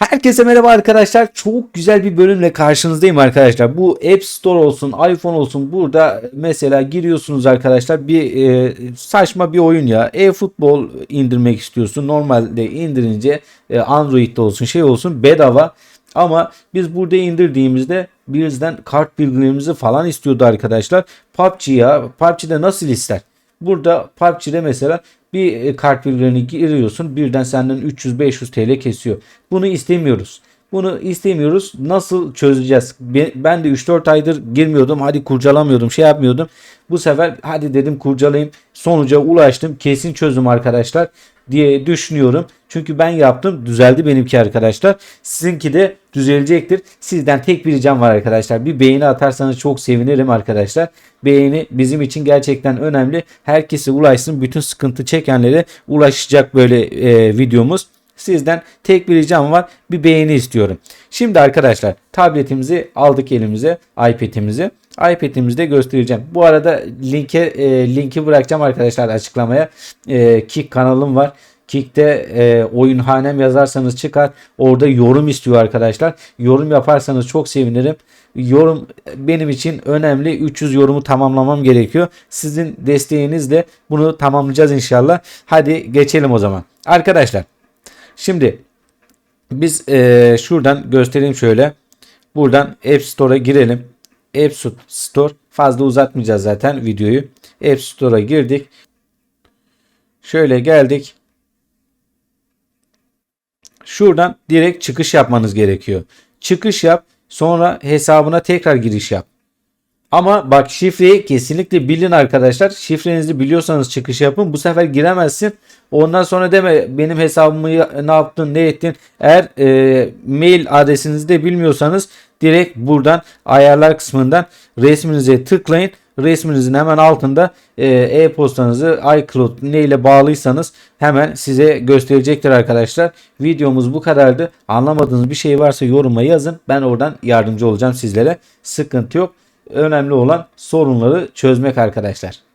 Herkese merhaba arkadaşlar. Çok güzel bir bölümle karşınızdayım arkadaşlar. Bu App Store olsun, iPhone olsun burada mesela giriyorsunuz arkadaşlar. Bir e, saçma bir oyun ya. E-futbol indirmek istiyorsun. Normalde indirince e, Android'de olsun, şey olsun bedava. Ama biz burada indirdiğimizde bizden kart bilgilerimizi falan istiyordu arkadaşlar. PUBG ya. PUBG'de nasıl ister? Burada PUBG'de mesela bir e, kart bilgilerini giriyorsun birden senden 300-500 TL kesiyor. Bunu istemiyoruz. Bunu istemiyoruz. Nasıl çözeceğiz? Be- Ben de 3-4 aydır girmiyordum. Hadi kurcalamıyordum. Şey yapmıyordum. Bu sefer hadi dedim kurcalayayım. Sonuca ulaştım. Kesin çözüm arkadaşlar diye düşünüyorum. Çünkü ben yaptım. Düzeldi benimki arkadaşlar. Sizinki de düzelecektir. Sizden tek bir ricam var arkadaşlar. Bir beğeni atarsanız çok sevinirim arkadaşlar. Beğeni bizim için gerçekten önemli. Herkese ulaşsın. Bütün sıkıntı çekenlere ulaşacak böyle e, videomuz. Sizden tek bir ricam var. Bir beğeni istiyorum. Şimdi arkadaşlar tabletimizi aldık elimize. iPad'imizi. iPad'imizde göstereceğim. Bu arada linke e, linki bırakacağım arkadaşlar açıklamaya. E, Kick kanalım var. Kick'te e, oyunhanem yazarsanız çıkar. Orada yorum istiyor arkadaşlar. Yorum yaparsanız çok sevinirim. Yorum benim için önemli. 300 yorumu tamamlamam gerekiyor. Sizin desteğinizle bunu tamamlayacağız inşallah. Hadi geçelim o zaman. Arkadaşlar Şimdi biz eee, şuradan göstereyim şöyle. Buradan App Store'a girelim. App Store fazla uzatmayacağız zaten videoyu. App Store'a girdik. Şöyle geldik. Şuradan direkt çıkış yapmanız gerekiyor. Çıkış yap. Sonra hesabına tekrar giriş yap. Ama bak şifreyi kesinlikle bilin arkadaşlar. Şifrenizi biliyorsanız çıkış yapın. Bu sefer giremezsin. Ondan sonra deme benim hesabımı ne yaptın ne ettin. Eğer e, mail adresinizi de bilmiyorsanız direkt buradan ayarlar kısmından resminize tıklayın. Resminizin hemen altında e, e-postanızı iCloud ne ile bağlıysanız hemen size gösterecektir arkadaşlar. Videomuz bu kadardı. Anlamadığınız bir şey varsa yoruma yazın. Ben oradan yardımcı olacağım sizlere. Sıkıntı yok. Önemli olan sorunları çözmek arkadaşlar.